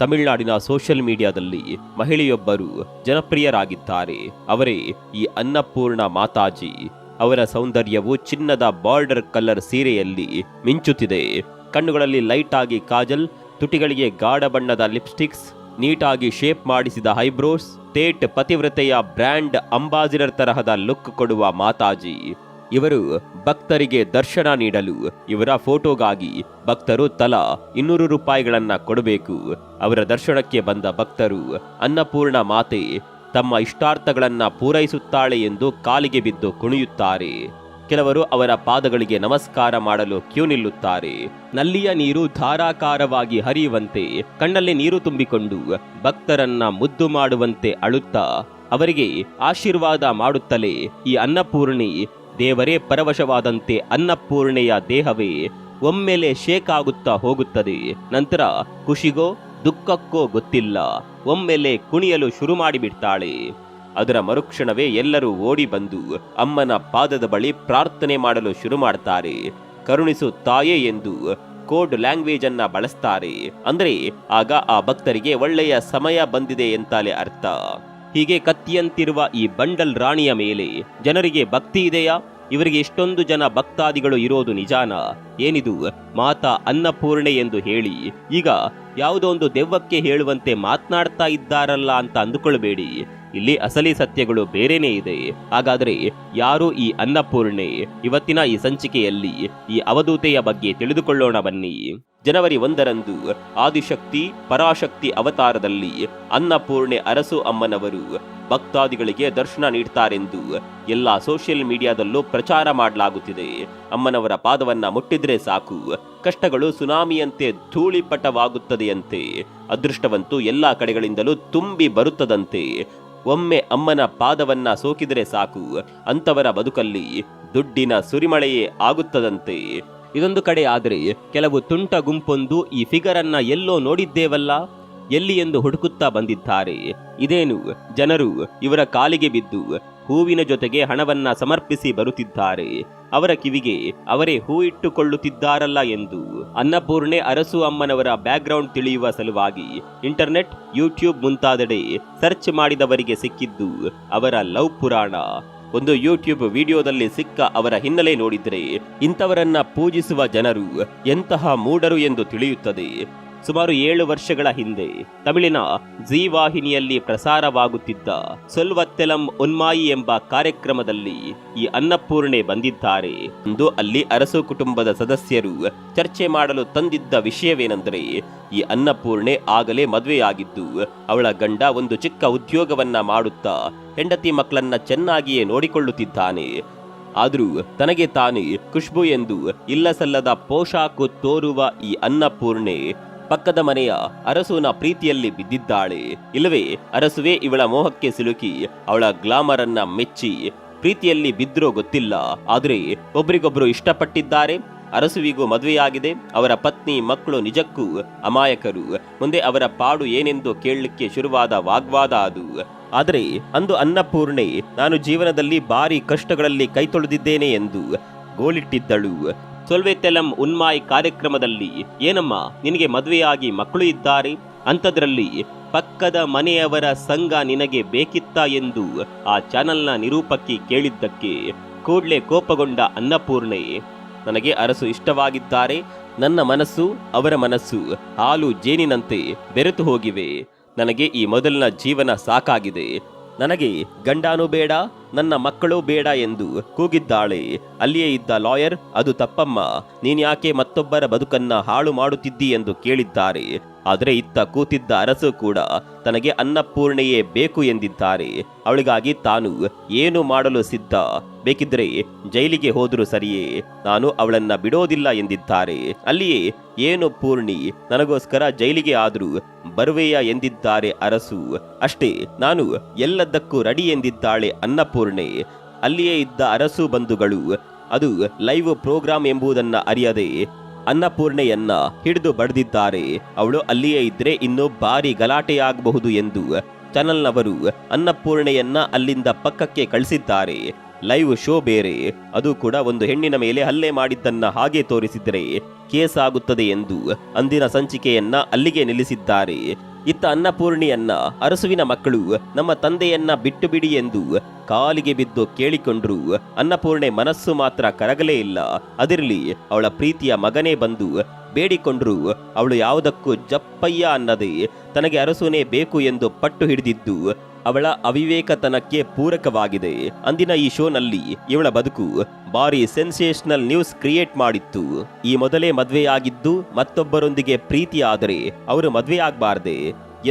ತಮಿಳುನಾಡಿನ ಸೋಷಿಯಲ್ ಮೀಡಿಯಾದಲ್ಲಿ ಮಹಿಳೆಯೊಬ್ಬರು ಜನಪ್ರಿಯರಾಗಿದ್ದಾರೆ. ಅವರೇ ಈ ಅನ್ನಪೂರ್ಣ ಮಾತಾಜಿ. ಅವರ ಸೌಂದರ್ಯವು ಚಿನ್ನದ ಬಾರ್ಡರ್ ಕಲರ್ ಸೀರೆಯಲ್ಲಿ ಮಿಂಚುತ್ತಿದೆ. ಕಣ್ಣುಗಳಲ್ಲಿ ಲೈಟ್ ಆಗಿ ಕಾಜಲ್, ತುಟಿಗಳಿಗೆ ಗಾಢ ಬಣ್ಣದ ಲಿಪ್ಸ್ಟಿಕ್ಸ್, ನೀಟಾಗಿ ಶೇಪ್ ಮಾಡಿಸಿದ ಹೈಬ್ರೋಸ್ ತೇಟ್ ಪತಿವ್ರತೆಯ ಬ್ರ್ಯಾಂಡ್ ಅಂಬಾಸಿಡರ್ ತರಹದ ಲುಕ್ ಕೊಡುವ ಮಾತಾಜಿ. ಇವರು ಭಕ್ತರಿಗೆ ದರ್ಶನ ನೀಡಲು ಇವರ ಫೋಟೋಗಾಗಿ ಭಕ್ತರು ತಲಾ ಇನ್ನೂರು ರೂಪಾಯಿಗಳನ್ನ ಕೊಡಬೇಕು. ಅವರ ದರ್ಶನಕ್ಕೆ ಬಂದ ಭಕ್ತರು ಅನ್ನಪೂರ್ಣ ಮಾತೆ ತಮ್ಮ ಇಷ್ಟಾರ್ಥಗಳನ್ನ ಪೂರೈಸುತ್ತಾಳೆ ಎಂದು ಕಾಲಿಗೆ ಬಿದ್ದು ಕುಣಿಯುತ್ತಾರೆ. ಕೆಲವರು ಅವರ ಪಾದಗಳಿಗೆ ನಮಸ್ಕಾರ ಮಾಡಲು ಕ್ಯೂ ನಿಲ್ಲುತ್ತಾರೆ. ನಲ್ಲಿಯ ನೀರು ಧಾರಾಕಾರವಾಗಿ ಹರಿಯುವಂತೆ, ಕಣ್ಣಲ್ಲಿ ನೀರು ತುಂಬಿಕೊಂಡು ಭಕ್ತರನ್ನ ಮುದ್ದು ಮಾಡುವಂತೆ ಅಳುತ್ತಾ, ಅವರಿಗೆ ಆಶೀರ್ವಾದ ಮಾಡುತ್ತಲೇ ಈ ಅನ್ನಪೂರ್ಣಿ ದೇವರೇ ಪರವಶವಾದಂತೆ ಅನ್ನಪೂರ್ಣೆಯ ದೇಹವೇ ಒಮ್ಮೆಲೆ ಶೇಕ್ ಆಗುತ್ತಾ ಹೋಗುತ್ತದೆ. ನಂತರ ಖುಷಿಗೋ ದುಃಖಕ್ಕೋ ಗೊತ್ತಿಲ್ಲ. ಒಮ್ಮೆಲೆ ಕುಣಿಯಲು ಶುರು ಮಾಡಿಬಿಡ್ತಾಳೆ. ಅದರ ಮರುಕ್ಷಣವೇ ಎಲ್ಲರೂ ಓಡಿ ಬಂದು ಅಮ್ಮನ ಪಾದದ ಬಳಿ ಪ್ರಾರ್ಥನೆ ಮಾಡಲು ಶುರು ಮಾಡ್ತಾರೆ. ಕರುಣಿಸು ತಾಯೇ ಎಂದು ಕೋಡ್ ಲ್ಯಾಂಗ್ವೇಜ್ ಅನ್ನ ಬಳಸ್ತಾರೆ. ಅಂದ್ರೆ ಆಗ ಆ ಭಕ್ತರಿಗೆ ಒಳ್ಳೆಯ ಸಮಯ ಬಂದಿದೆ ಎಂತಾಲೆ ಅರ್ಥ. ಹೀಗೆ ಕತ್ತಿಯಂತಿರುವ ಈ ಬಂಡಲ್ ರಾಣಿಯ ಮೇಲೆ ಜನರಿಗೆ ಭಕ್ತಿ ಇದೆಯಾ? ಇವರಿಗೆ ಇಷ್ಟೊಂದು ಜನ ಭಕ್ತಾದಿಗಳು ಇರೋದು ನಿಜಾನ? ಏನಿದು? ಮಾತಾ ಅನ್ನಪೂರ್ಣೆ ಎಂದು ಹೇಳಿ, ಈಗ ಯಾವುದೋ ಒಂದು ದೆವ್ವಕ್ಕೆ ಹೇಳುವಂತೆ ಮಾತನಾಡ್ತಾ ಇದ್ದಾರಲ್ಲ ಅಂತ ಅಂದುಕೊಳ್ಬೇಡಿ. ಇಲ್ಲಿ ಅಸಲಿ ಸತ್ಯಗಳು ಬೇರೆನೇ ಇದೆ ಹಾಗಾದರೆ ಯಾರು ಈ ಅನ್ನಪೂರ್ಣೆ? ಇವತ್ತಿನ ಈ ಸಂಚಿಕೆಯಲ್ಲಿ ಈ ಅವಧೂತೆಯ ಬಗ್ಗೆ ತಿಳಿದುಕೊಳ್ಳೋಣ ಬನ್ನಿ. ಜನವರಿ ಒಂದರಂದು ಆದಿಶಕ್ತಿ, ಪರಾಶಕ್ತಿ ಅವತಾರದಲ್ಲಿ ಅನ್ನಪೂರ್ಣೆ ಅರಸು ಅಮ್ಮನವರು ಭಕ್ತಾದಿಗಳಿಗೆ ದರ್ಶನ ನೀಡ್ತಾರೆಂದು ಎಲ್ಲ ಸೋಷಿಯಲ್ ಮೀಡಿಯಾದಲ್ಲೂ ಪ್ರಚಾರ ಮಾಡಲಾಗುತ್ತಿದೆ. ಅಮ್ಮನವರ ಪಾದವನ್ನ ಮುಟ್ಟಿದ್ರೆ ಸಾಕು. ಕಷ್ಟಗಳು ಸುನಾಮಿಯಂತೆ ಧೂಳಿಪಟವಾಗುತ್ತದೆಯಂತೆ. ಅದೃಷ್ಟವಂತೂ ಎಲ್ಲ ಕಡೆಗಳಿಂದಲೂ ತುಂಬಿ ಬರುತ್ತದಂತೆ. ಒಮ್ಮೆ ಅಮ್ಮನ ಪಾದವನ್ನ ಸೋಕಿದರೆ ಸಾಕು. ಅಂತವರ ಬದುಕಲ್ಲಿ ದುಡ್ಡಿನ ಸುರಿಮಳೆಯೇ ಆಗುತ್ತದಂತೆ. ಇದೊಂದು ಕಡೆ ಆದರೆ ಕೆಲವು ತುಂಟ ಗುಂಪೊಂದು ಈ ಫಿಗರ್ ಅನ್ನ ಎಲ್ಲೋ ನೋಡಿದ್ದೇವಲ್ಲ? ಎಲ್ಲಿ ಎಂದು ಹುಡುಕುತ್ತಾ ಬಂದಿದ್ದಾರೆ. ಇದೇನು ಜನರು ಇವರ ಕಾಲಿಗೆ ಬಿದ್ದು ಹೂವಿನ ಜೊತೆಗೆ ಹಣವನ್ನ ಸಮರ್ಪಿಸಿ ಬರುತ್ತಿದ್ದಾರೆ. ಅವರ ಕಿವಿಗೆ ಅವರೇ ಹೂ ಇಟ್ಟುಕೊಳ್ಳುತ್ತಿದ್ದಾರಲ್ಲ ಎಂದು ಅನ್ನಪೂರ್ಣೆ ಅರಸು ಅಮ್ಮನವರ ಬ್ಯಾಕ್ಗ್ರೌಂಡ್ ತಿಳಿಯುವ ಸಲುವಾಗಿ ಇಂಟರ್ನೆಟ್, ಯೂಟ್ಯೂಬ್ ಮುಂತಾದೆಡೆ ಸರ್ಚ್ ಮಾಡಿದವರಿಗೆ ಸಿಕ್ಕಿದ್ದು ಅವರ ಲವ್ ಪುರಾಣ. ಒಂದು ಯೂಟ್ಯೂಬ್ ವಿಡಿಯೋದಲ್ಲಿ ಸಿಕ್ಕ ಅವರ ಹಿನ್ನೆಲೆ ನೋಡಿದ್ರೆ ಇಂಥವರನ್ನ ಪೂಜಿಸುವ ಜನರು ಎಂತಹ ಮೂಢರು ಎಂದು ತಿಳಿಯುತ್ತದೆ. ಸುಮಾರು ಏಳು ವರ್ಷಗಳ ಹಿಂದೆ ತಮಿಳಿನ ಜೀ ವಾಹಿನಿಯಲ್ಲಿ ಪ್ರಸಾರವಾಗುತ್ತಿದ್ದ ಸೊಲ್ವತ್ತೆಲಂ ಉನ್ಮಾಯಿ ಎಂಬ ಕಾರ್ಯಕ್ರಮದಲ್ಲಿ ಈ ಅನ್ನಪೂರ್ಣೆ ಬಂದಿದ್ದಾರೆ. ಎಂದು ಅಲ್ಲಿ ಅರಸು ಕುಟುಂಬದ ಸದಸ್ಯರು ಚರ್ಚೆ ಮಾಡಲು ತಂದಿದ್ದ ವಿಷಯವೇನೆಂದರೆ, ಈ ಅನ್ನಪೂರ್ಣೆ ಆಗಲೇ ಮದುವೆಯಾಗಿದ್ದು, ಅವಳ ಗಂಡ ಒಂದು ಚಿಕ್ಕ ಉದ್ಯೋಗವನ್ನ ಮಾಡುತ್ತಾ ಹೆಂಡತಿ ಮಕ್ಕಳನ್ನ ಚೆನ್ನಾಗಿಯೇ ನೋಡಿಕೊಳ್ಳುತ್ತಿದ್ದಾನೆ. ಆದರೂ ತನಗೆ ತಾನೇ ಖುಷ್ಬು ಎಂದು ಇಲ್ಲಸಲ್ಲದ ಪೋಷಾಕು ತೋರುವ ಈ ಅನ್ನಪೂರ್ಣೆ ಪಕ್ಕದ ಮನೆಯ ಅರಸುವಿನ ಪ್ರೀತಿಯಲ್ಲಿ ಬಿದ್ದಿದ್ದಾಳೆ. ಇಲ್ಲವೇ, ಅರಸುವೆ ಇವಳ ಮೋಹಕ್ಕೆ ಸಿಲುಕಿ, ಅವಳ ಗ್ಲಾಮರ್ ಅನ್ನ ಮೆಚ್ಚಿ, ಪ್ರೀತಿಯಲ್ಲಿ ಬಿದ್ರೋ ಗೊತ್ತಿಲ್ಲ. ಆದರೆ, ಒಬ್ರಿಗೊಬ್ರು ಇಷ್ಟಪಟ್ಟಿದ್ದಾರೆ. ಅರಸುವಿಗೂ ಮದುವೆಯಾಗಿದೆ. ಅವರ ಪತ್ನಿ, ಮಕ್ಕಳು ನಿಜಕ್ಕೂ ಅಮಾಯಕರು. ಮುಂದೆ ಅವರ ಪಾಡು ಏನೆಂದು ಕೇಳಲಿಕ್ಕೆ ಶುರುವಾದ ವಾಗ್ವಾದ ಅದು. ಆದರೆ, ಅಂದು ಅನ್ನಪೂರ್ಣೆ, ನಾನು ಜೀವನದಲ್ಲಿ ಭಾರಿ ಕಷ್ಟಗಳಲ್ಲಿ ಕೈ ತೊಳೆದಿದ್ದೇನೆ ಎಂದು ಗೋಳಿಟ್ಟಿದ್ದಳು ಸೊಲ್ವೆತೆಲಂ ಉನ್ಮಾಯ್ ಕಾರ್ಯಕ್ರಮದಲ್ಲಿ, ಏನಮ್ಮ, ನಿನಗೆ ಮದುವೆಯಾಗಿ ಮಕ್ಕಳು ಇದ್ದಾರೆ? ಅಂಥದ್ರಲ್ಲಿ, ಪಕ್ಕದ ಮನೆಯವರ ಸಂಘ ನಿನಗೆ ಬೇಕಿತ್ತಾ ಎಂದು ಆ ಚಾನಲ್ನ ನಿರೂಪಕಿ ಕೇಳಿದ್ದಕ್ಕೆ ಕೂಡ್ಲೆ ಕೋಪಗೊಂಡ ಅನ್ನಪೂರ್ಣೆ, ನನಗೆ ಅರಸು ಇಷ್ಟವಾಗಿದ್ದಾರೆ. ನನ್ನ ಮನಸ್ಸು, ಅವರ ಮನಸ್ಸು, ಹಾಲು ಜೇನಿನಂತೆ ಬೆರೆತು ಹೋಗಿವೆ. ನನಗೆ ಈ ಮೊದಲಿನ ಜೀವನ ಸಾಕಾಗಿದೆ. ನನಗೆ ಗಂಡಾನೂ ಬೇಡ, ನನ್ನ ಮಕ್ಕಳು ಬೇಡ ಎಂದು ಕೂಗಿದ್ದಾಳೆ. ಅಲ್ಲಿಯೇ ಇದ್ದ ಲಾಯರ್, ಅದು ತಪ್ಪಮ್ಮ, ನೀನ್ಯಾಕೆ ಮತ್ತೊಬ್ಬರ ಬದುಕನ್ನ ಹಾಳು ಮಾಡುತ್ತಿದ್ದಿ ಎಂದು ಕೇಳಿದ್ದಾರೆ. ಆದರೆ ಇತ್ತ ಕೂತಿದ್ದ ಅರಸು ಕೂಡ ತನಗೆ ಅನ್ನಪೂರ್ಣೆಯೇ ಬೇಕು ಎಂದಿದ್ದಾರೆ. ಅವಳಿಗಾಗಿ ತಾನು ಏನು ಮಾಡಲು ಸಿದ್ಧ? ಬೇಕಿದ್ರೆ ಜೈಲಿಗೆ ಹೋದರೂ ಸರಿಯೇ? ನಾನು ಅವಳನ್ನ ಬಿಡೋದಿಲ್ಲ ಎಂದಿದ್ದಾರೆ. ಅಲ್ಲಿಯೇ ಏನು ಪೂರ್ಣಿ? ನನಗೋಸ್ಕರ ಜೈಲಿಗೆ ಆದರೂ ಬರುವೆಯ ಎಂದಿದ್ದಾರೆ ಅರಸು? ಅಷ್ಟೇ, ನಾನು ಎಲ್ಲದಕ್ಕೂ ರೆಡಿ ಎಂದಿದ್ದಾಳೆ ಅನ್ನಪೂರ್ಣೆ. ಅಲ್ಲಿಯೇ ಇದ್ದ ಅರಸು ಬಂಧುಗಳು. ಅದು ಲೈವ್ ಪ್ರೋಗ್ರಾಂ ಎಂಬುದನ್ನ ಅರಿಯದೆ ಅನ್ನಪೂರ್ಣೆಯನ್ನ ಹಿಡಿದು ಬಡಿದಿದ್ದಾರೆ. ಅವಳು ಅಲ್ಲಿಯೇ ಇದ್ರೆ ಇನ್ನೂ ಭಾರಿ ಗಲಾಟೆಯಾಗಬಹುದು ಎಂದು ಚಾನಲ್ನವರು ಅನ್ನಪೂರ್ಣೆಯನ್ನ ಅಲ್ಲಿಂದ ಪಕ್ಕಕ್ಕೆ ಕಳಿಸಿದ್ದಾರೆ. ಲೈವ್ ಶೋ ಬೇರೆ. ಅದು ಕೂಡ ಒಂದು ಹೆಣ್ಣಿನ ಮೇಲೆ ಹಲ್ಲೆ ಮಾಡಿದ್ದನ್ನ ಹಾಗೆ ತೋರಿಸಿದರೆ ಕೇಸ್ ಆಗುತ್ತದೆ ಎಂದು ಅಂದಿನ ಸಂಚಿಕೆಯನ್ನ ಅಲ್ಲಿಗೆ ನಿಲ್ಲಿಸಿದ್ದಾರೆ. ಇತ್ತ ಅನ್ನಪೂರ್ಣಿಯನ್ನ ಅರಸುವಿನ ಮಕ್ಕಳು ನಮ್ಮ ತಂದೆಯನ್ನ ಬಿಟ್ಟು ಬಿಡಿ ಎಂದು ಕಾಲಿಗೆ ಬಿದ್ದು ಕೇಳಿಕೊಂಡ್ರು. ಅನ್ನಪೂರ್ಣೆ ಮನಸ್ಸು ಮಾತ್ರ ಕರಗಲೇ ಇಲ್ಲ. ಅದಿರಲಿ ಅವಳ ಪ್ರೀತಿಯ ಮಗನೇ ಬಂದು ಬೇಡಿಕೊಂಡ್ರು. ಅವಳು ಯಾವುದಕ್ಕೂ ಜಪ್ಪಯ್ಯ ಅನ್ನದೆ. ತನಗೆ ಅರಸುನೇ ಬೇಕು ಎಂದು ಪಟ್ಟು ಹಿಡಿದಿದ್ದು. ಅವಳ ಅವಿವೇಕತನಕ್ಕೆ ಪೂರಕವಾಗಿದೆ. ಅಂದಿನ ಈ ಶೋನಲ್ಲಿ ಇವಳ ಬದುಕು ಬಾರಿ ಸೆನ್ಸೇಷನಲ್ ನ್ಯೂಸ್ ಕ್ರಿಯೇಟ್ ಮಾಡಿತ್ತು. ಈ ಮೊದಲೇ ಮದುವೆಯಾಗಿದ್ದು ಮತ್ತೊಬ್ಬರೊಂದಿಗೆ ಪ್ರೀತಿಯಾದರೆ ಅವರು ಮದುವೆ ಆಗಬಾರ್ದೆ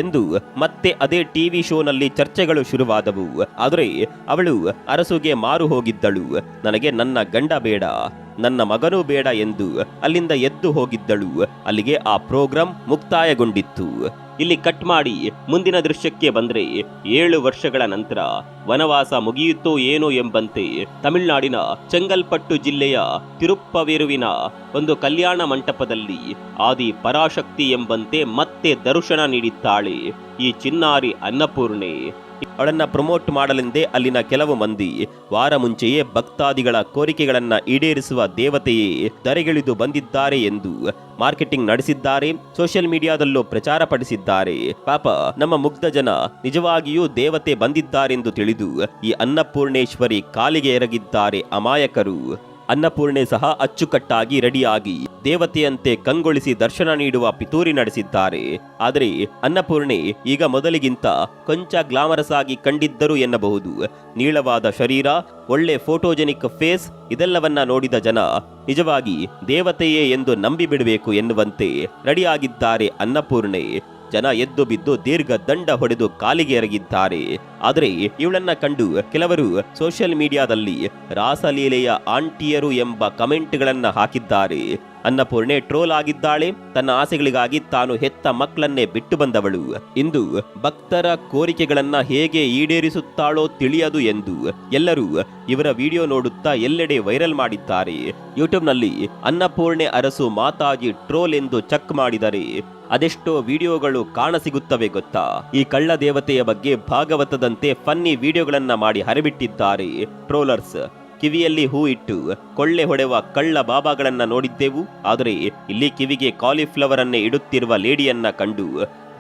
ಎಂದು ಮತ್ತೆ ಅದೇ ಟಿವಿ ಶೋನಲ್ಲಿ ಚರ್ಚೆಗಳು ಶುರುವಾದವು. ಆದರೆ ಅವಳು ಅರಸುಗೆ ಮಾರು ಹೋಗಿದ್ದಳು. ನನಗೆ ನನ್ನ ಗಂಡ ಬೇಡ, ನನ್ನ ಮಗನೂ ಬೇಡ ಎಂದು ಅಲ್ಲಿಂದ ಎದ್ದು ಹೋಗಿದ್ದಳು. ಅಲ್ಲಿಗೆ ಆ ಪ್ರೋಗ್ರಾಂ ಮುಕ್ತಾಯಗೊಂಡಿತ್ತು. ಇಲ್ಲಿ ಕಟ್ ಮಾಡಿ ಮುಂದಿನ ದೃಶ್ಯಕ್ಕೆ ಬಂದ್ರೆ ಏಳು ವರ್ಷಗಳ ನಂತರ ವನವಾಸ ಮುಗಿಯುತ್ತೋ ಏನೋ ಎಂಬಂತೆ ತಮಿಳುನಾಡಿನ ಚೆಂಗಲ್ಪಟ್ಟು ಜಿಲ್ಲೆಯ ತಿರುಪ್ಪವೇರುವಿನ ಒಂದು ಕಲ್ಯಾಣ ಮಂಟಪದಲ್ಲಿ ಆದಿ ಪರಾಶಕ್ತಿ ಎಂಬಂತೆ ಮತ್ತೆ ದರ್ಶನ ನೀಡಿದ್ದಾಳೆ ಈ ಚಿನ್ನಾರಿ ಅನ್ನಪೂರ್ಣೆ. ಅವಳನ್ನ ಪ್ರಮೋಟ್ ಮಾಡಲೆಂದೇ ಅಲ್ಲಿನ ಕೆಲವು ಮಂದಿ. ವಾರ ಮುಂಚೆಯೇ ಭಕ್ತಾದಿಗಳ ಕೋರಿಕೆಗಳನ್ನ ಈಡೇರಿಸುವ ದೇವತೆಯೇ ತರೆಗಿಳಿದು ಬಂದಿದ್ದಾರೆ ಎಂದು ಮಾರ್ಕೆಟಿಂಗ್ ನಡೆಸಿದ್ದಾರೆ, ಸೋಷಿಯಲ್ ಮೀಡಿಯಾದಲ್ಲೂ ಪ್ರಚಾರ ಪಡಿಸಿದ್ದಾರೆ. ಪಾಪ, ನಮ್ಮ ಮುಗ್ಧ ಜನ ನಿಜವಾಗಿಯೂ ದೇವತೆ ಬಂದಿದ್ದಾರೆಂದು ತಿಳಿದು ಈ ಅನ್ನಪೂರ್ಣೇಶ್ವರಿ ಕಾಲಿಗೆ ಎರಗಿದ್ದಾರೆ ಅಮಾಯಕರು. ಅನ್ನಪೂರ್ಣೆ ಸಹ ಅಚ್ಚುಕಟ್ಟಾಗಿ ರೆಡಿಯಾಗಿ ದೇವತೆಯಂತೆ ಕಂಗೊಳಿಸಿ ದರ್ಶನ ನೀಡುವ ಪಿತೂರಿ ನಡೆಸಿದ್ದಾರೆ. ಆದರೆ ಅನ್ನಪೂರ್ಣೆ ಈಗ ಮೊದಲಿಗಿಂತ ಕೊಂಚ ಗ್ಲಾಮರಸ್ ಆಗಿ ಕಂಡಿದ್ದರು ಎನ್ನಬಹುದು. ನೀಳವಾದ ಶರೀರ, ಒಳ್ಳೆ ಫೋಟೋಜೆನಿಕ್ ಫೇಸ್ ಇದೆಲ್ಲವನ್ನ ನೋಡಿದ ಜನ ನಿಜವಾಗಿ ದೇವತೆಯೇ ಎಂದು ನಂಬಿಬಿಡಬೇಕು ಎನ್ನುವಂತೆ ರೆಡಿಯಾಗಿದ್ದಾರೆ ಅನ್ನಪೂರ್ಣೆ. ಜನ ಎದ್ದು ಬಿದ್ದು ದೀರ್ಘ ದಂಡ ಹೊಡೆದು ಕಾಲಿಗೆ ಎರಗಿದ್ದಾರೆ. ಆದರೆ ಇವಳನ್ನ ಕಂಡು ಕೆಲವರು ಸೋಷಿಯಲ್ ಮೀಡಿಯಾದಲ್ಲಿ ರಾಸಲೀಲೆಯ ಆಂಟಿಯರು ಎಂಬ ಕಮೆಂಟ್ಗಳನ್ನ ಹಾಕಿದ್ದಾರೆ. ಅನ್ನಪೂರ್ಣೆ ಟ್ರೋಲ್ ಆಗಿದ್ದಾಳೆ. ತನ್ನ ಆಸೆಗಳಿಗಾಗಿ ತಾನು ಹೆತ್ತ ಮಕ್ಕಳನ್ನೇ ಬಿಟ್ಟು ಬಂದವಳು. ಇಂದು ಭಕ್ತರ ಕೋರಿಕೆಗಳನ್ನ ಹೇಗೆ ಈಡೇರಿಸುತ್ತಾಳೋ ತಿಳಿಯದು ಎಂದು ಎಲ್ಲರೂ ಇವರ ವಿಡಿಯೋ ನೋಡುತ್ತಾ ಎಲ್ಲೆಡೆ ವೈರಲ್ ಮಾಡಿದ್ದಾರೆ. ಯೂಟ್ಯೂಬ್ನಲ್ಲಿ ಅನ್ನಪೂರ್ಣೆ ಅರಸು ಮಾತಾಜಿ ಟ್ರೋಲ್ ಎಂದು ಚೆಕ್ ಮಾಡಿದರೆ ಅದೆಷ್ಟೋ ವಿಡಿಯೋಗಳು ಕಾಣಸಿಗುತ್ತವೆ ಗೊತ್ತಾ. ಈ ಕಳ್ಳ ದೇವತೆಯ ಬಗ್ಗೆ ಭಾಗವತದಂತೆ ಫನ್ನಿ ವಿಡಿಯೋಗಳನ್ನ ಮಾಡಿ ಹರಿಬಿಟ್ಟಿದ್ದಾರೆ ಟ್ರೋಲರ್ಸ್. ಕಿವಿಯಲ್ಲಿ ಹೂ ಇಟ್ಟು ಕೊಳ್ಳೆ ಹೊಡೆವ ಕಳ್ಳ ಬಾಬಾಗಳನ್ನ ನೋಡಿದ್ದೆವು. ಆದರೆ ಇಲ್ಲಿ ಕಿವಿಗೆ ಕಾಲಿಫ್ಲವರ್ ಅನ್ನೇ ಇಡುತ್ತಿರುವ ಲೇಡಿಯನ್ನ ಕಂಡು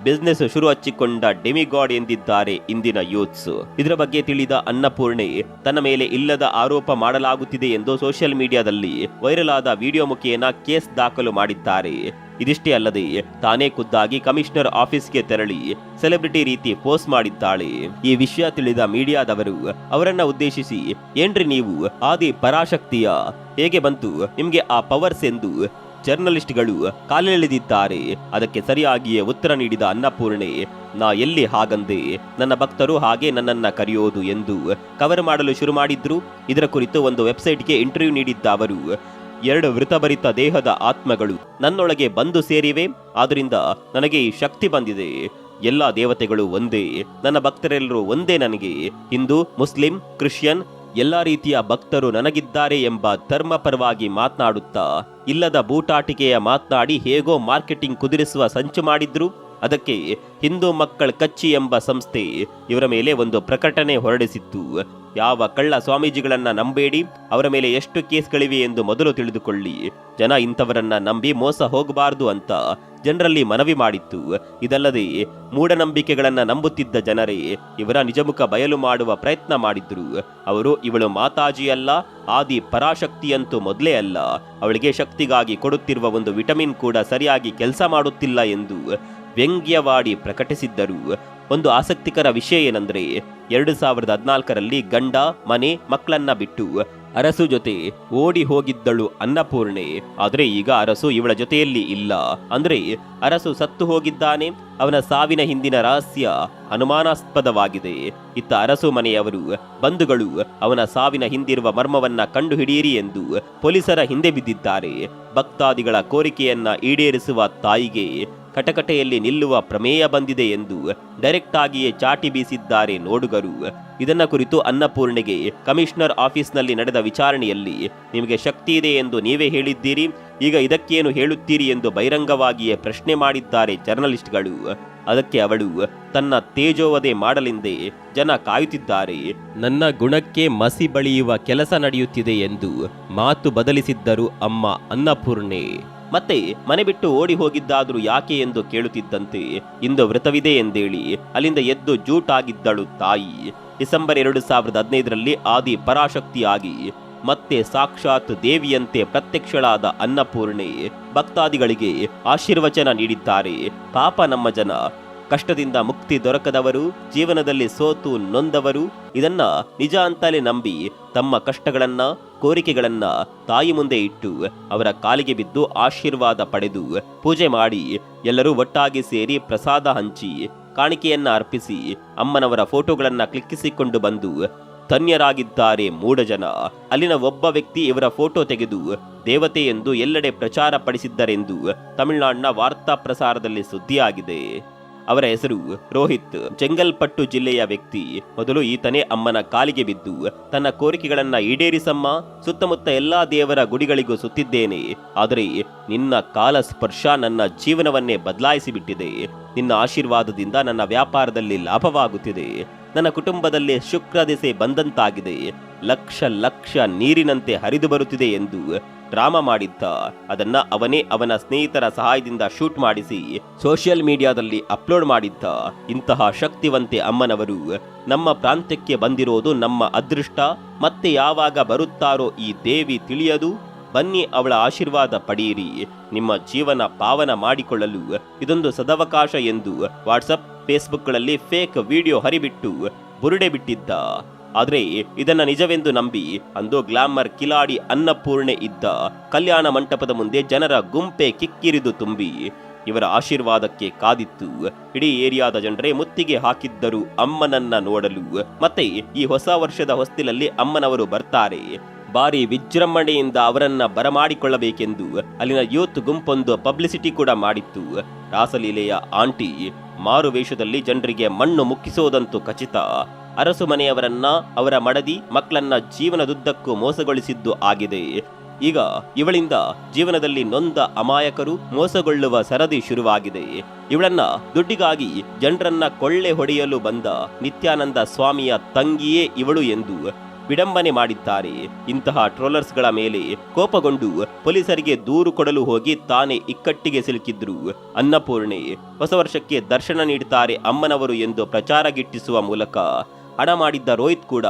ಬಿಸ್ನೆಸ್ ಶುರು ಹಚ್ಚಿಕೊಂಡ ಡೆಮಿಗಾಡ್ ಎಂದಿದ್ದಾರೆ ಇಂದಿನ ಯೂತ್ಸ್. ಇದರ ಬಗ್ಗೆ ತಿಳಿದ ಅನ್ನಪೂರ್ಣೆ, ತನ್ನ ಮೇಲೆ ಇಲ್ಲದ ಆರೋಪ ಮಾಡಲಾಗುತ್ತಿದೆ ಎಂದು ಸೋಷಿಯಲ್ ಮೀಡಿಯಾದಲ್ಲಿ ವೈರಲ್ ಆದ ವಿಡಿಯೋ ಮುಖೇನ ಕೇಸ್ ದಾಖಲು ಮಾಡಿದ್ದಾರೆ. ಇದಿಷ್ಟೇ ಅಲ್ಲದೆ, ತಾನೇ ಖುದ್ದಾಗಿ ಕಮಿಷನರ್ ಆಫೀಸ್ಗೆ ತೆರಳಿ ಸೆಲೆಬ್ರಿಟಿ ರೀತಿ ಪೋಸ್ಟ್ ಮಾಡಿದ್ದಾಳೆ. ಈ ವಿಷಯ ತಿಳಿದ ಮೀಡಿಯಾದವರು ಅವರನ್ನ ಉದ್ದೇಶಿಸಿ, ಏನ್ರಿ ನೀವು? ಆದಿ ಪರಾಶಕ್ತಿಯ? ಹೇಗೆ ಬಂತು? ನಿಮ್ಗೆ ಆ ಪವರ್ಸ್ ಎಂದು ಜರ್ನಲಿಸ್ಟ್ಗಳು ಕಾಲೆಳೆದಿದ್ದಾರೆ. ಅದಕ್ಕೆ ಸರಿಯಾಗಿಯೇ ಉತ್ತರ ನೀಡಿದ ಅನ್ನಪೂರ್ಣೆ, ನಾ ಎಲ್ಲಿ ಹಾಗಂದೆ? ನನ್ನ ಭಕ್ತರು ಹಾಗೆ ನನ್ನನ್ನು ಕರೆಯೋದು ಎಂದು ಕವರ್ ಮಾಡಲು ಶುರು ಮಾಡಿದ್ರು. ಇದರ ಕುರಿತು ಒಂದು ವೆಬ್ಸೈಟ್ಗೆ ಇಂಟರ್ವ್ಯೂ ನೀಡಿದ್ದ ಅವರು, ಎರಡು ವೃತಭರಿತ ದೇಹದ ಆತ್ಮಗಳು ನನ್ನೊಳಗೆ ಬಂದು ಸೇರಿವೆ ಆದ್ದರಿಂದ ನನಗೆ ಈ ಶಕ್ತಿ ಬಂದಿದೆ. ಎಲ್ಲ ದೇವತೆಗಳು ಒಂದೇ, ನನ್ನ ಭಕ್ತರೆಲ್ಲರೂ ಒಂದೇ ನನಗೆ. ಹಿಂದೂ, ಮುಸ್ಲಿಂ, ಕ್ರಿಶ್ಚಿಯನ್ ಎಲ್ಲಾ ರೀತಿಯ ಭಕ್ತರು ನನಗಿದ್ದಾರೆ ಎಂಬ ಧರ್ಮ ಪರವಾಗಿ ಮಾತನಾಡುತ್ತಾ, ಇಲ್ಲದ ಬೂಟಾಟಿಕೆಯ ಮಾತನಾಡಿ ಹೇಗೋ ಮಾರ್ಕೆಟಿಂಗ್ ಕುದುರಿಸುವ ಸಂಚು ಮಾಡಿದ್ರು. ಅದಕ್ಕೆ ಹಿಂದೂ ಮಕ್ಕಳ ಕಚ್ಚಿ ಎಂಬ ಸಂಸ್ಥೆ ಇವರ ಮೇಲೆ ಒಂದು ಪ್ರಕಟಣೆ ಹೊರಡಿಸಿತ್ತು. ಯಾವ ಕಳ್ಳ ಸ್ವಾಮೀಜಿಗಳನ್ನ ನಂಬೇಡಿ, ಅವರ ಮೇಲೆ ಎಷ್ಟು ಕೇಸ್ಗಳಿವೆ ಎಂದು ಮೊದಲು ತಿಳಿದುಕೊಳ್ಳಿ. ಜನ ಇಂಥವರನ್ನ ನಂಬಿ ಮೋಸ ಹೋಗಬಾರದು ಅಂತ ಜನರಲ್ಲಿ ಮನವಿ ಮಾಡಿತ್ತು. ಇದಲ್ಲದೆ ಮೂಢನಂಬಿಕೆಗಳನ್ನ ನಂಬುತ್ತಿದ್ದ ಜನರೇ ಇವರ ನಿಜಮುಖ ಬಯಲು ಮಾಡುವ ಪ್ರಯತ್ನ ಮಾಡಿದ್ರು. ಅವರು ಇವಳು ಮಾತಾಜಿ ಅಲ್ಲ ಆದಿ ಪರಾಶಕ್ತಿಯಂತೂ ಮೊದಲೇ ಅಲ್ಲ. ಅವಳಿಗೆ ಶಕ್ತಿಗಾಗಿ ಕೊಡುತ್ತಿರುವ ಒಂದು ವಿಟಮಿನ್ ಕೂಡ ಸರಿಯಾಗಿ ಕೆಲಸ ಮಾಡುತ್ತಿಲ್ಲ ಎಂದು ವ್ಯಂಗ್ಯವಾಡಿ ಪ್ರಕಟಿಸಿದ್ದರು. ಒಂದು ಆಸಕ್ತಿಕರ ವಿಷಯ ಏನಂದ್ರೆ, ಎರಡು ಸಾವಿರದ ಹದಿನಾಲ್ಕರಲ್ಲಿ ಗಂಡ, ಮನೆ, ಮಕ್ಕಳನ್ನ ಬಿಟ್ಟು ಅರಸು ಜೊತೆ ಓಡಿ ಹೋಗಿದ್ದಳು ಅನ್ನಪೂರ್ಣೆ. ಆದರೆ ಈಗ ಅರಸು ಇವಳ ಜೊತೆಯಲ್ಲಿ ಇಲ್ಲ. ಅಂದ್ರೆ, ಅರಸು ಸತ್ತು ಹೋಗಿದ್ದಾನೆ, ಅವನ ಸಾವಿನ ಹಿಂದಿನ ರಹಸ್ಯ ಅನುಮಾನಾಸ್ಪದವಾಗಿದೆ. ಇತ್ತ ಅರಸು ಮನೆಯವರು, ಬಂಧುಗಳು, ಅವನ ಸಾವಿನ ಹಿಂದಿರುವ ಮರ್ಮವನ್ನ ಕಂಡುಹಿಡಿಯಿರಿ ಎಂದು ಪೊಲೀಸರ ಹಿಂದೆ ಬಿದ್ದಿದ್ದಾರೆ. ಭಕ್ತಾದಿಗಳ ಕೋರಿಕೆಯನ್ನ ಈಡೇರಿಸುವ ತಾಯಿಗೆ ಕಟಕಟೆಯಲ್ಲಿ ನಿಲ್ಲುವ ಪ್ರಮೇಯ ಬಂದಿದೆ ಎಂದು ಡೈರೆಕ್ಟ್ ಆಗಿಯೇ ಚಾಟಿ ಬೀಸಿದ್ದಾರೆ ನೋಡುಗರು. ಇದನ್ನ ಕುರಿತು ಅನ್ನಪೂರ್ಣೆಗೆ ಕಮಿಷನರ್ ಆಫೀಸ್ನಲ್ಲಿ ನಡೆದ ವಿಚಾರಣೆಯಲ್ಲಿ ನಿಮಗೆ ಶಕ್ತಿ ಇದೆ ಎಂದು ನೀವೇ ಹೇಳಿದ್ದೀರಿ. ಈಗ ಇದಕ್ಕೇನು ಹೇಳುತ್ತೀರಿ ಎಂದು ಬಹಿರಂಗವಾಗಿಯೇ ಪ್ರಶ್ನೆ ಮಾಡಿದ್ದಾರೆ ಜರ್ನಲಿಸ್ಟ್ಗಳು. ಅದಕ್ಕೆ ಅವಳು, ತನ್ನ ತೇಜೋವಧೆ ಮಾಡಲೆಂದೇ ಜನ ಕಾಯುತ್ತಿದ್ದಾರೆ. ನನ್ನ ಗುಣಕ್ಕೆ ಮಸಿ ಬಳಿಯುವ ಕೆಲಸ ನಡೆಯುತ್ತಿದೆ ಎಂದು ಮಾತು ಬದಲಿಸಿದ್ದರು ಅಮ್ಮ ಅನ್ನಪೂರ್ಣೆ. ಮತ್ತೆ ಮನೆ ಬಿಟ್ಟು ಓಡಿ ಹೋಗಿದ್ದಾದರೂ ಯಾಕೆ ಎಂದು ಕೇಳುತ್ತಿದ್ದಂತೆ, ಇಂದು ವ್ರತವಿದೆ ಎಂದೇಳಿ. ಅಲ್ಲಿಂದ ಎದ್ದು ಜೂಟಾಗಿದ್ದಳು ತಾಯಿ. ಡಿಸೆಂಬರ್ ಎರಡು ಸಾವಿರದ ಹದಿನೈದರಲ್ಲಿ ಆದಿ ಪರಾಶಕ್ತಿಯಾಗಿ, ಮತ್ತೆ ಸಾಕ್ಷಾತ್ ದೇವಿಯಂತೆ ಪ್ರತ್ಯಕ್ಷಳಾದ ಅನ್ನಪೂರ್ಣೆ ಭಕ್ತಾದಿಗಳಿಗೆ ಆಶೀರ್ವಚನ ನೀಡಿದ್ದಾರೆ. ಪಾಪ ನಮ್ಮ ಜನ ಕಷ್ಟದಿಂದ ಮುಕ್ತಿ ದೊರಕದವರು, ಜೀವನದಲ್ಲಿ ಸೋತು ನೊಂದವರು, ಇದನ್ನ ನಿಜ ಅಂತಲೇ ನಂಬಿ ತಮ್ಮ ಕಷ್ಟಗಳನ್ನ, ಕೋರಿಕೆಗಳನ್ನ ತಾಯಿ ಮುಂದೆ ಇಟ್ಟು ಅವರ ಕಾಲಿಗೆ ಬಿದ್ದು ಆಶೀರ್ವಾದ ಪಡೆದು ಪೂಜೆ ಮಾಡಿ ಎಲ್ಲರೂ ಒಟ್ಟಾಗಿ ಸೇರಿ ಪ್ರಸಾದ ಹಂಚಿ ಕಾಣಿಕೆಯನ್ನ ಅರ್ಪಿಸಿ ಅಮ್ಮನವರ ಫೋಟೋಗಳನ್ನ ಕ್ಲಿಕ್ಕಿಸಿಕೊಂಡು ಬಂದು ಧನ್ಯರಾಗಿದ್ದಾರೆ ಮೂಢ ಜನ ಅಲ್ಲಿನ ಒಬ್ಬ ವ್ಯಕ್ತಿ ಇವರ ಫೋಟೋ ತೆಗೆದು ದೇವತೆ ಎಂದು ಎಲ್ಲೆಡೆ ಪ್ರಚಾರ ಪಡಿಸಿದ್ದರೆಂದು ತಮಿಳುನಾಡಿನ ವಾರ್ತಾ ಪ್ರಸಾರದಲ್ಲಿ ಸುದ್ದಿಯಾಗಿದೆ. ಅವರ ಹೆಸರು ರೋಹಿತ್. ಚೆಂಗಲ್ಪಟ್ಟು ಜಿಲ್ಲೆಯ ವ್ಯಕ್ತಿ. ಮೊದಲು ಈತನೇ ಅಮ್ಮನ ಕಾಲಿಗೆ ಬಿದ್ದು, ತನ್ನ ಕೋರಿಕೆಗಳನ್ನ ಈಡೇರಿಸಮ್ಮ, ಸುತ್ತಮುತ್ತ ಎಲ್ಲಾ ದೇವರ ಗುಡಿಗಳಿಗೂ ಸುತ್ತಿದ್ದೇನೆ. ಆದರೆ ನಿನ್ನ ಕಾಲ ಸ್ಪರ್ಶ ನನ್ನ ಜೀವನವನ್ನೇ ಬದಲಾಯಿಸಿಬಿಟ್ಟಿದೆ. ನಿನ್ನ ಆಶೀರ್ವಾದದಿಂದ ನನ್ನ ವ್ಯಾಪಾರದಲ್ಲಿ ಲಾಭವಾಗುತ್ತಿದೆ. ನನ್ನ ಕುಟುಂಬದಲ್ಲಿ ಶುಕ್ರ ದಿಸೆ ಬಂದಂತಾಗಿದೆ. ಲಕ್ಷ ಲಕ್ಷ ನೀರಿನಂತೆ ಹರಿದು ಬರುತ್ತಿದೆ ಎಂದು ಡ್ರಾಮಾ ಮಾಡಿದ್ದ. ಅದನ್ನ ಅವನೇ ಅವನ ಸ್ನೇಹಿತರ ಸಹಾಯದಿಂದ ಶೂಟ್ ಮಾಡಿಸಿ ಸೋಷಿಯಲ್ ಮೀಡಿಯಾದಲ್ಲಿ ಅಪ್ಲೋಡ್ ಮಾಡಿದ್ದ. ಇಂತಹ ಶಕ್ತಿವಂತೆ ಅಮ್ಮನವರು, ನಮ್ಮ ಪ್ರಾಂತ್ಯಕ್ಕೆ ಬಂದಿರೋದು ನಮ್ಮ ಅದೃಷ್ಟ, ಮತ್ತೆ ಯಾವಾಗ ಬರುತ್ತಾರೋ ಈ ದೇವಿ ತಿಳಿಯದು. ಬನ್ನಿ ಅವಳ ಆಶೀರ್ವಾದ ಪಡೆಯಿರಿ. ನಿಮ್ಮ ಜೀವನ ಪಾವನ ಮಾಡಿಕೊಳ್ಳಲು ಇದೊಂದು ಸದವಕಾಶ ಎಂದು ವಾಟ್ಸಪ್, ಫೇಸ್ಬುಕ್ಗಳಲ್ಲಿ ಫೇಕ್ ವಿಡಿಯೋ ಹರಿಬಿಟ್ಟು ಬುರುಡೆ ಬಿಟ್ಟಿದ್ದ. ಆದರೆ ಇದನ್ನ ನಿಜವೆಂದು ನಂಬಿ ಅಂದು ಗ್ಲಾಮರ್ ಕಿಲಾಡಿ ಅನ್ನಪೂರ್ಣೆ ಇದ್ದ ಕಲ್ಯಾಣ ಮಂಟಪದ ಮುಂದೆ ಜನರ ಗುಂಪೆ ಕಿಕ್ಕಿರಿದು ತುಂಬಿ ಇವರ ಆಶೀರ್ವಾದಕ್ಕೆ ಕಾದಿತ್ತು. ಇಡೀ ಏರಿಯಾದ ಜನರೇ ಮುತ್ತಿಗೆ ಹಾಕಿದ್ದರು ಅಮ್ಮನನ್ನ ನೋಡಲು. ಮತ್ತೆ ಈ ಹೊಸ ವರ್ಷದ ಹೊಸ್ತಿಲಲ್ಲಿ ಅಮ್ಮನವರು ಬರ್ತಾರೆ. ಬಾರಿ ವಿಜೃಂಭಣೆಯಿಂದ ಅವರನ್ನ ಬರಮಾಡಿಕೊಳ್ಳಬೇಕೆಂದು ಅಲ್ಲಿನ ಯೂತ್ ಗುಂಪೊಂದು ಪಬ್ಲಿಸಿಟಿ ಕೂಡ ಮಾಡಿತ್ತು. ರಾಸಲೀಲೆಯ ಆಂಟಿ ಮಾರು ವೇಷದಲ್ಲಿ ಜನರಿಗೆ ಮಣ್ಣು ಮುಕ್ಕಿಸೋದಂತೂ ಖಚಿತ. ಅರಸು ಮನೆಯವರನ್ನ, ಅವರ ಮಡದಿ ಮಕ್ಕಳನ್ನ ಜೀವನದುದ್ದಕ್ಕೂ ಮೋಸಗೊಳಿಸಿದ್ದು ಆಗಿದೆ. ಈಗ ಇವಳಿಂದ ಜೀವನದಲ್ಲಿ ನೊಂದ ಅಮಾಯಕರು ಮೋಸಗೊಳ್ಳುವ ಸರದಿ ಶುರುವಾಗಿದೆ. ಇವಳನ್ನ ದುಡ್ಡಿಗಾಗಿ ಜನರನ್ನ ಕೊಳ್ಳೆ ಹೊಡೆಯಲು ಬಂದ ನಿತ್ಯಾನಂದ ಸ್ವಾಮಿಯ ತಂಗಿಯೇ ಇವಳು ಎಂದು ವಿಡಂಬನೆ ಮಾಡಿದ್ದಾರೆ. ಇಂತಹ ಟ್ರೋಲರ್ಸ್ಗಳ ಮೇಲೆ ಕೋಪಗೊಂಡು ಪೊಲೀಸರಿಗೆ ದೂರು ಕೊಡಲು ಹೋಗಿ ತಾನೇ ಇಕ್ಕಟ್ಟಿಗೆ ಸಿಲುಕಿದ್ರು. ಅನ್ನಪೂರ್ಣೆ ಹೊಸ ವರ್ಷಕ್ಕೆ ದರ್ಶನ ನೀಡುತ್ತಾರೆ ಅಮ್ಮನವರು ಎಂದು ಪ್ರಚಾರ ಗಿಟ್ಟಿಸುವ ಮೂಲಕ ಹಣ ಮಾಡಿದ್ದ ರೋಹಿತ್ ಕೂಡ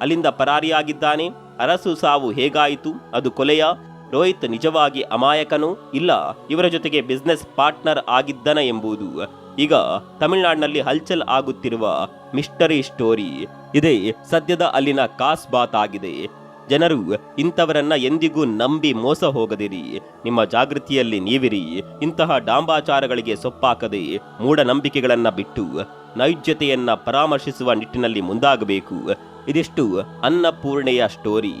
ಅಲ್ಲಿಂದ ಪರಾರಿಯಾಗಿದ್ದಾನೆ. ಅರಸು ಸಾವು ಹೇಗಾಯಿತು? ಅದು ಕೊಲೆಯ? ರೋಹಿತ್ ನಿಜವಾಗಿ ಅಮಾಯಕನು? ಇಲ್ಲ, ಇವರ ಜೊತೆಗೆ ಬಿಸ್ನೆಸ್ ಪಾರ್ಟ್ನರ್ ಆಗಿದ್ದನ ಎಂಬುದು. ಈಗ ತಮಿಳುನಾಡಿನಲ್ಲಿ ಹಲ್ಚಲ್ ಆಗುತ್ತಿರುವ ಮಿಸ್ಟರಿ ಸ್ಟೋರಿ ಇದೇ. ಸದ್ಯದ ಅಲ್ಲಿನ ಕಾಸ್ ಬಾತ್ ಆಗಿದೆ. ಜನರು, ಇಂಥವರನ್ನ ಎಂದಿಗೂ ನಂಬಿ ಮೋಸ ಹೋಗದಿರಿ. ನಿಮ್ಮ ಜಾಗೃತಿಯಲ್ಲಿ ನೀವಿರಿ. ಇಂತಹ ಡಾಂಬಾಚಾರಗಳಿಗೆ ಸೊಪ್ಪಾಕದೆ ಮೂಢನಂಬಿಕೆಗಳನ್ನ ಬಿಟ್ಟು ನೈಜತೆಯನ್ನ ಪರಾಮರ್ಶಿಸುವ ನಿಟ್ಟಿನಲ್ಲಿ ಮುಂದಾಗಬೇಕು. ಇದಿಷ್ಟು ಅನ್ನಪೂರ್ಣೆಯ ಸ್ಟೋರಿ